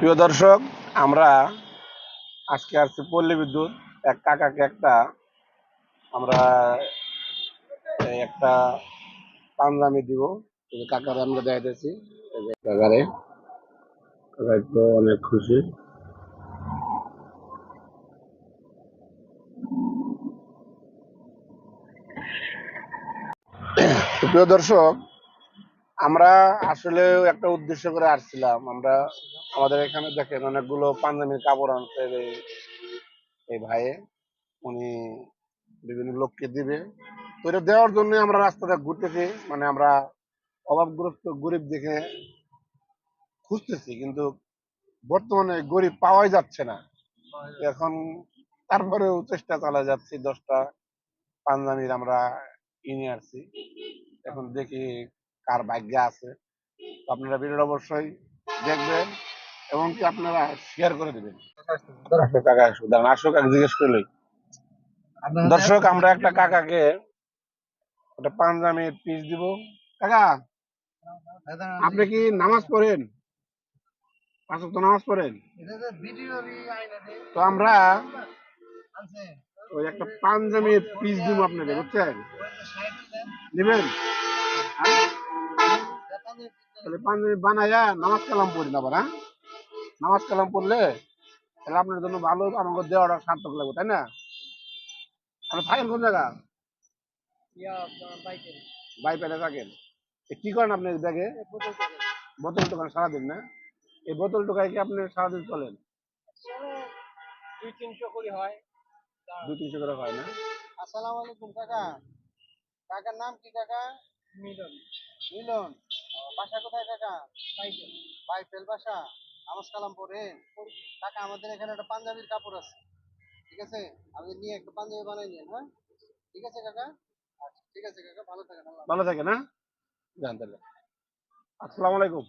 প্রিয় দর্শক, আমরা আজকে আসছি পল্লী বিদ্যুৎ। এক কাকাকে একটা, আমরা একটা পাঞ্জাবি দিব। কাকারে আমরা দেখাইতেছি এই যে কাকারে। কাকা তো অনেক খুশি। প্রিয় দর্শক, আমরা আসলে একটা উদ্দেশ্য করে আসছিলাম। আমরা আমাদের এখানে দেখেন অনেকগুলো পাঞ্জাবির কাপড় আনছে এই ভাইয়ে। উনি বিভিন্ন লোককে দিবে। তো এটা দেওয়ার জন্য আমরা রাস্তাটা ঘুরতেছি। মানে আমরা অভাবগ্রস্ত গরিব দেখে খুঁজতেছি, কিন্তু বর্তমানে গরিব পাওয়াই যাচ্ছে না। এখন তারপরেও চেষ্টা চালা যাচ্ছি, দশটা পাঞ্জাবির আমরা কিনে আসছি এখন দেখি কার ভাগ্যে আছে। আপনারা ভিডিওটা অবশ্যই দেখবেন। এবং কি আপনারা শেয়ার করে দেবেন। আসো কাকা আসো দাঁড়ান আসো কাকা জিজ্ঞেস করলেই দর্শক আমরা একটা কাকাকে একটা পাঞ্জাবির পিস দিব। কাকা আপনি কি নামাজ পড়েন? পাঁচ ওয়াক্ত নামাজ পড়েন? তো আমরা ওই একটা পাঞ্জাবির পিস দিব আপনাকে বুঝছেন? নেবেন? তাহলে পাঞ্জাবি বানাইয়া নামাজ কালাম পড়ি না আবার হ্যাঁ? নামাজ কালাম পড়লে তাহলে আপনার জন্য ভালো আমাকে দেওয়াটা সার্থক লাগবে তাই না? আপনি থাকেন কোন জায়গা? বাই পেলে থাকেন। কি করেন আপনি ব্যাগে? বোতল টোকান সারাদিন না? এই বোতল টোকায় কি আপনি সারাদিন চলেন? দুই তিনশো করে হয়। দুই তিনশো করে হয় না? আসসালামু আলাইকুম কাকা। কাকার নাম কি কাকা? মিলন। মিলন। বাসা কোথায় কাকা? বাইফেল বাসা? নামাজ কালাম পরে কাকা আমাদের এখানে একটা পাঞ্জাবির কাপড় আছে। ঠিক আছে? আমাদের নিয়ে একটা পাঞ্জাবি বানাই নিন হ্যাঁ? ঠিক আছে কাকা? আচ্ছা ঠিক আছে কাকা, ভালো থাকেন ভালো থাকেন হ্যাঁ? জানতে আসসালামু আলাইকুম।